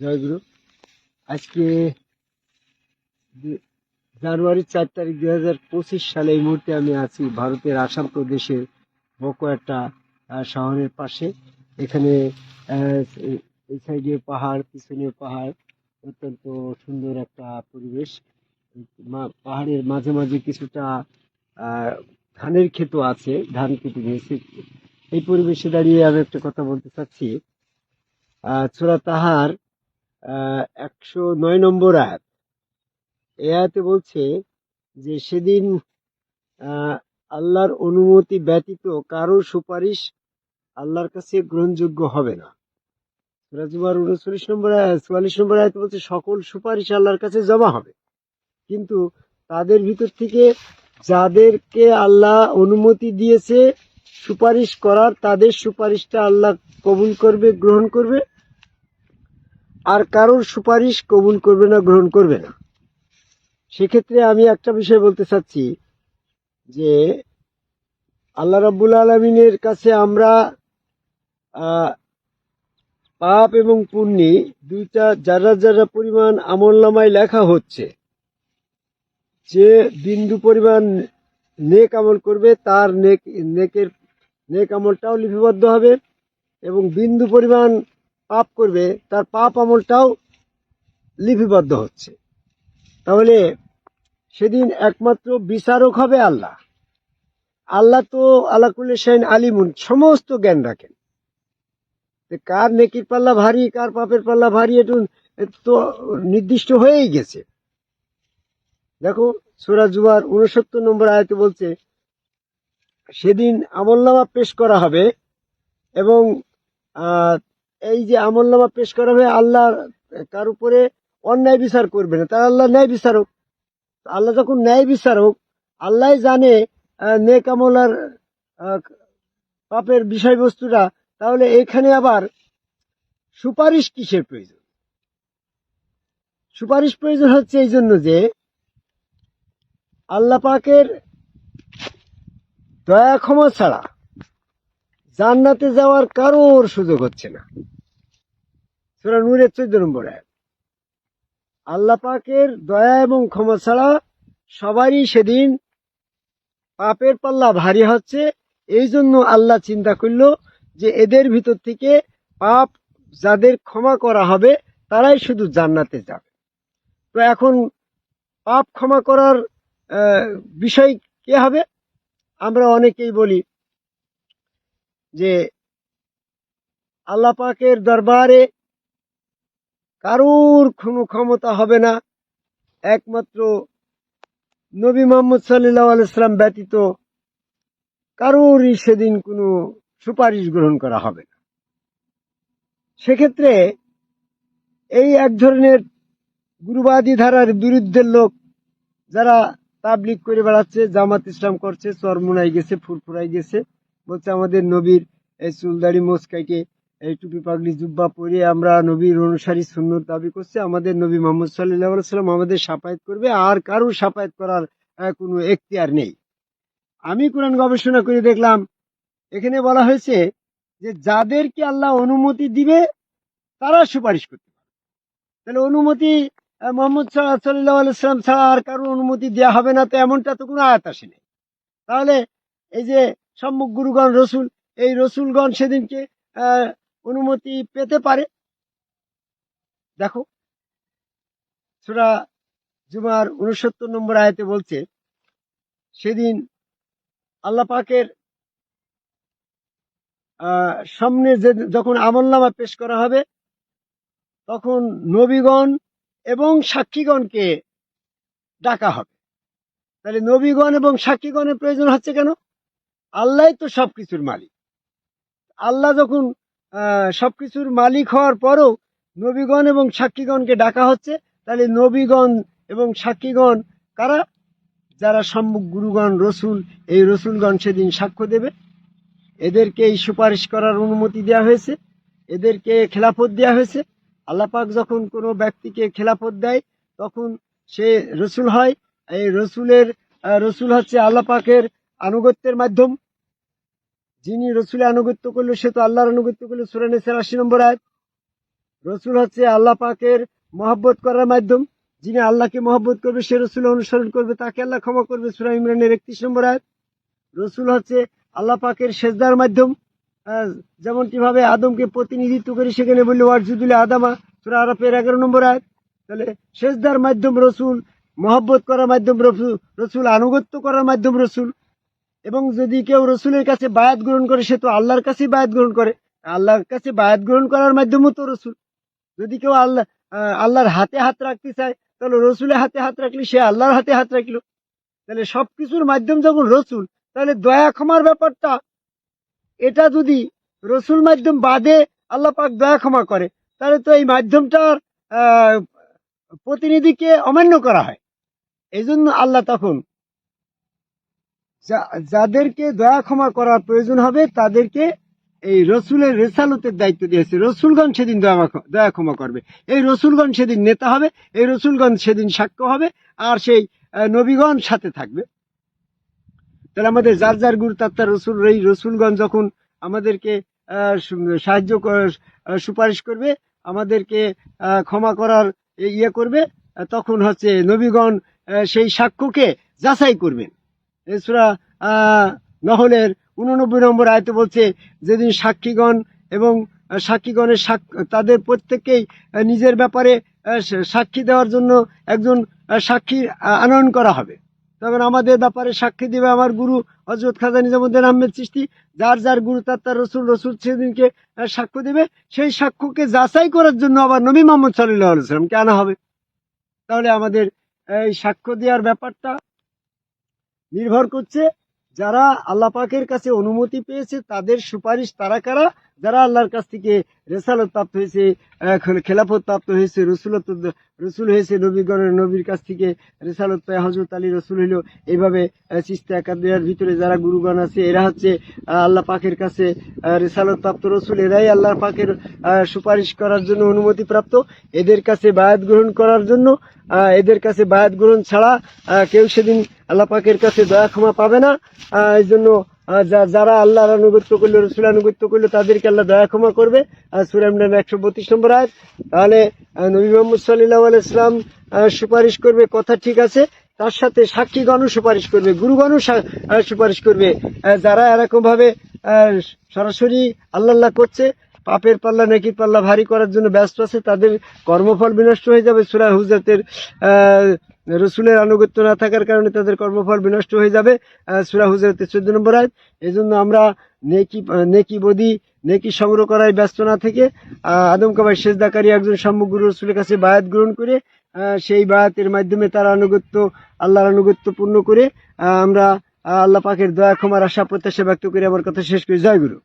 জয়গুরু আজকে দু- জানুয়ারি চার তারিখ দুই হাজার পঁচিশ সালে এই মুহূর্তে আমি আছি ভারতের আসাম প্রদেশের বকো একটা শহরের পাশে। এখানে এই- সাইডে পাহাড়, পিছনে পাহাড়, অত্যন্ত সুন্দর একটা পরিবেশ। পাহাড়ের মাঝে মাঝে কিছুটা ধানের ক্ষেতও আছে, ধান কেটে নিয়েছে। এই পরিবেশে দাঁড়িয়ে আমি একটা কথা বলতে চাচ্ছি। আহ তাহার একশো নয় নম্বর আয়াত। এ আয়াতে বলছে যে, সেদিন আল্লাহর অনুমতি ব্যতীত কারও সুপারিশ আল্লাহর কাছে গ্রহণযোগ্য হবে না। উনচল্লিশ নম্বর চুয়াল্লিশ নম্বর আয়াতে বলছে, সকল সুপারিশ আল্লাহর কাছে জমা হবে। কিন্তু তাদের ভিতর থেকে যাদেরকে আল্লাহ অনুমতি দিয়েছে সুপারিশ করার, তাদের সুপারিশটা আল্লাহ কবুল করবে, গ্রহণ করবে। আর কারোর সুপারিশ কবুল করবে না, গ্রহণ করবে না। সেক্ষেত্রে আমি একটা বিষয় বলতে চাচ্ছি যে আল্লাহ রাব্বুল আলমিনের কাছে আমরা পাপ এবং পুণ্যি দুইটা যারা যারা পরিমাণ আমল নামায় লেখা হচ্ছে, যে বিন্দু পরিমাণ নেক আমল করবে, তার নেক, নেকের, নেক আমলটাও লিপিবদ্ধ হবে এবং বিন্দু পরিমাণ পাপ করবে, তার পাপ আমলটাও লিপিবদ্ধ হচ্ছে। তাহলে সেদিন একমাত্র বিচারক হবে আল্লাহ। আল্লাহ তো আল্লাহ কুল্লে শাইন আলিমুন, সমস্ত জ্ঞান রাখেন। কার নেকির পাল্লা ভারী, কার পাপের পাল্লা ভারী একটু তো নির্দিষ্ট হয়েই গেছে। দেখো জুয়ার উনসত্তর নম্বর আয়তে বলছে, সেদিন আমলনামা পেশ করা হবে এবং এই যে আমল আমলনামা পেশ করা হবে আল্লাহ তার উপরে অন্যায় বিচার করবে না। তার আল্লাহ ন্যায় বিচারক আল্লাহ যখন ন্যায় বিচারক আল্লাহ জানে নেক আমল আর আহ, পাপের বিষয়বস্তুটা। তাহলে এখানে আবার সুপারিশ কিসের প্রয়োজন? সুপারিশ প্রয়োজন হচ্ছে এই জন্য যে আল্লাহ পাকের দয়া ক্ষমা ছাড়া জান্নাতে যাওয়ার কারোর সুযোগ হচ্ছে না। সুরা নূরের চোদ্দ নম্বর আয়াত। আল্লাহ পাকের দয়া এবং ক্ষমা ছাড়া সবারই সেদিন পাপের পাল্লা ভারী হচ্ছে। এই জন্য আল্লাহ চিন্তা করল যে এদের ভিতর থেকে পাপ যাদের ক্ষমা করা হবে, তারাই শুধু জান্নাতে যাবে। তো এখন পাপ ক্ষমা করার বিষয় কে হবে? আমরা অনেকেই বলি যে আল্লাহ পাকের দরবারে কারুর কোনো ক্ষমতা হবে না। একমাত্র নবী মোহাম্মদ আলাইসাল্লাম ব্যতীত কারুরই সেদিন কোনো সুপারিশ গ্রহণ করা হবে না। সেক্ষেত্রে এই এক ধরনের গুরুবাদী ধারার বিরুদ্ধের লোক যারা তাবলিক করে বেড়াচ্ছে, জামাত ইসলাম করছে চরমুনাই গেছে ফুরফুরাই গেছে বলছে আমাদের নবীর এই চুলদাড়ি মোসকাইকে, এই টুপি পাগলি জুব্বা পরে আমরা নবীর অনুসারী সুন্নত দাবি করছে, আমাদের নবী মোহাম্মদ সাল্লাহ সাল্লাম আমাদের সাপায়াত করবে, আর কারোর সাপায়াত করার কোনো এখতিয়ার নেই। আমি কোরআন গবেষণা করে দেখলাম, এখানে বলা হয়েছে যে যাদেরকে আল্লাহ অনুমতি দিবে, তারা সুপারিশ করতে পারবে। তাহলে অনুমতি মোহাম্মদ সাল্লাহ আলাইসালাম ছাড়া আর কারোর অনুমতি দেওয়া হবে না, তো এমনটা তো কোনো আয়াত আসেনি। তাহলে এই যে সম্মুখ গুরুগণ রসুল, এই রসুলগণ সেদিনকে অনুমতি পেতে পারে। দেখো, সুরা জুমার উনসত্তর নম্বর আয়তে বলছে, সেদিন আল্লাহ পাকের সামনে যে যখন আমলনামা পেশ করা হবে, তখন নবীগণ এবং সাক্ষীগণকে ডাকা হবে। তাহলে নবীগণ এবং সাক্ষীগণের প্রয়োজন হচ্ছে কেন? আল্লাহ তো সবকিছুর মালিক। আল্লাহ যখন আহ, সবকিছুর মালিক হওয়ার পরও নবীগণ এবং সাক্ষীগণকে ডাকা হচ্ছে তাহলে নবীগণ এবং সাক্ষীগণ কারা? যারা সম্মুখ গুরুগণ রসুল এই রসুলগণ সেদিন সাক্ষ্য দেবে। এদেরকে এই সুপারিশ করার অনুমতি দেওয়া হয়েছে। এদেরকে খেলাফত দেওয়া হয়েছে। আল্লাপাক যখন কোনো ব্যক্তিকে খেলাফত দেয় তখন সে রসুল হয়। এই রসুলের রসুল হচ্ছে আল্লাপাকের আনুগত্যের মাধ্যম। যিনি রসুলের আনুগত্য করল সে তো আল্লাহর আনুগত্য করল। সুরানেসের আশি নম্বর আয়াত। রসুল হচ্ছে আল্লাহ পাকের মহব্বত করার মাধ্যম। যিনি আল্লাহকে মহব্বত করবে সে রসুল অনুসরণ করবে তাকে আল্লাহ ক্ষমা করবে। সুরা ইমরানের একত্রিশ নম্বর আয়াত। রসুল হচ্ছে আল্লাহ পাকের সেজদার মাধ্যম। আহ, যেমনটি ভাবে আদমকে প্রতিনিধিত্ব করে সেখানে বললে ওয়ারজুদুল আদামা সুরা আরাফের এগারো নম্বর আয়াত। তাহলে সেজদার মাধ্যম রসুল মহব্বত করার মাধ্যম রসুল রসুল আনুগত্য করার মাধ্যম রসুল। এবং যদি কেউ রসুলের কাছে বায়াত গ্রহণ করে, সে তো আল্লাহর কাছেই বায়াত গ্রহণ করে। আল্লাহর কাছে বায়াত গ্রহণ করার মাধ্যমও তো রসুল। যদি কেউ আল্লাহ আল্লাহর হাতে হাত রাখতে চায়, তাহলে রসুলের হাতে হাত রাখলে সে আল্লাহর হাতে হাত রাখল। তাহলে সব কিছুর মাধ্যম যখন রসুল, তাহলে দয়া ক্ষমার ব্যাপারটা। এটা যদি রসুল মাধ্যম বাদে আল্লাহ পাক দয়া ক্ষমা করে, তাহলে তো এই মাধ্যমটার প্রতিনিধিকে অমান্য করা হয়। এই জন্য আল্লাহ তখন যাদেরকে দয়া ক্ষমা করার প্রয়োজন হবে, তাদেরকে এই রসুলের রেসালতের দায়িত্ব দিয়েছে রসুলগঞ্জ সেদিন দয়া ক্ষমা করবে। এই রসুলগঞ্জ সেদিন নেতা হবে, এই রসুলগঞ্জ সেদিন সাক্ষ্য হবে, আর সেই নবীগণ সাথে থাকবে। তাহলে আমাদের যার যার গুরু রসুল, এই রসুলগঞ্জ যখন আমাদেরকে সাহায্য সুপারিশ করবে, আমাদেরকে ক্ষমা করার ইয়ে করবে তখন হচ্ছে নবীগণ সেই সাক্ষ্যকে যাচাই করবেন। এছাড়া নহলের উননব্বই নম্বর আয়তে বলছে, যেদিন সাক্ষীগণ এবং সাক্ষীগণের সাক- তাদের প্রত্যেককেই নিজের ব্যাপারে সাক্ষী দেওয়ার জন্য একজন সাক্ষীর আনয়ন করা হবে। তখন আমাদের ব্যাপারে সাক্ষী দেবে আমার গুরু হজরত খাজা নিজামুদ্দিন আহমেদ চিস্তি যার যার গুরু তার তার রসুল রসুল সেদিনকে সাক্ষ্য দেবে। সেই সাক্ষ্যকে যাচাই করার জন্য আবার নবী মোহাম্মদ সাল্লাহ সাল্লামকে আনা হবে। তাহলে আমাদের, এই সাক্ষ্য দেওয়ার ব্যাপারটা নির্ভর করছে যারা আল্লাপাকের কাছে অনুমতি পেয়েছে তাদের সুপারিশ তারা কারা? যারা আল্লাহর কাছ থেকে রেসালত প্রাপ্ত হয়েছে খেলাফত প্রাপ্ত হয়েছে রসুলত রসুল হয়েছে নবীগণের নবীর কাছ থেকে রেসালত পায় হজরত আলী রসুল হইল এইভাবে চিস্তা একাদের ভিতরে যারা গুরুগণ আছে, এরা হচ্ছে আল্লাহ পাকের কাছে রেসালত প্রাপ্ত রসুল। এরাই আল্লাহ পাকের সুপারিশ করার জন্য অনুমতি প্রাপ্ত। এদের কাছে বায়াত গ্রহণ করার জন্য এদের কাছে বায়াত গ্রহণ ছাড়া কেউ সেদিন আল্লাহ পাকের কাছে দয়া ক্ষমা পাবে না। এই জন্য যারা আল্লাহর আনুগত্য করল রসুল আনুগত্য করল তাদেরকে আল্লাহ দয়া ক্ষমা করবে। আর সুরাম একশো বত্রিশ নম্বর আয়াত তাহলে নবী মোহাম্মদ সাল্লাহ ইসলাম সুপারিশ করবে কথা ঠিক আছে তার সাথে সাক্ষীগণও সুপারিশ করবে গুরুগণও সুপারিশ করবে। যারা এরকম ভাবে সরাসরি আল্লাহ আল্লাহ করছে পাপের পাল্লা নাকি পাল্লা ভারী করার জন্য ব্যস্ত আছে তাদের কর্মফল বিনষ্ট হয়ে যাবে। সুরা হুজাতের আহ, রসুলের আনুগত্য না থাকার কারণে তাদের কর্মফল বিনষ্ট হয়ে যাবে সুরা হুজাতের চোদ্দ নম্বর আয় এই জন্য আমরা নেকি নেকি বদি নেকি সংগ্রহ করায় ব্যস্ত না থেকে আহ, আদম কাবাই সেজদাকারী একজন সাম্যগুরু রসুলের কাছে বায়াত গ্রহণ করে সেই বায়াতের মাধ্যমে তার আনুগত্য আল্লাহর আনুগত্য পূর্ণ করে আমরা আল্লাহ পাকের দয়া ক্ষমার আশা প্রত্যাশা ব্যক্ত করে আমার কথা শেষ করি। জয় গুরু।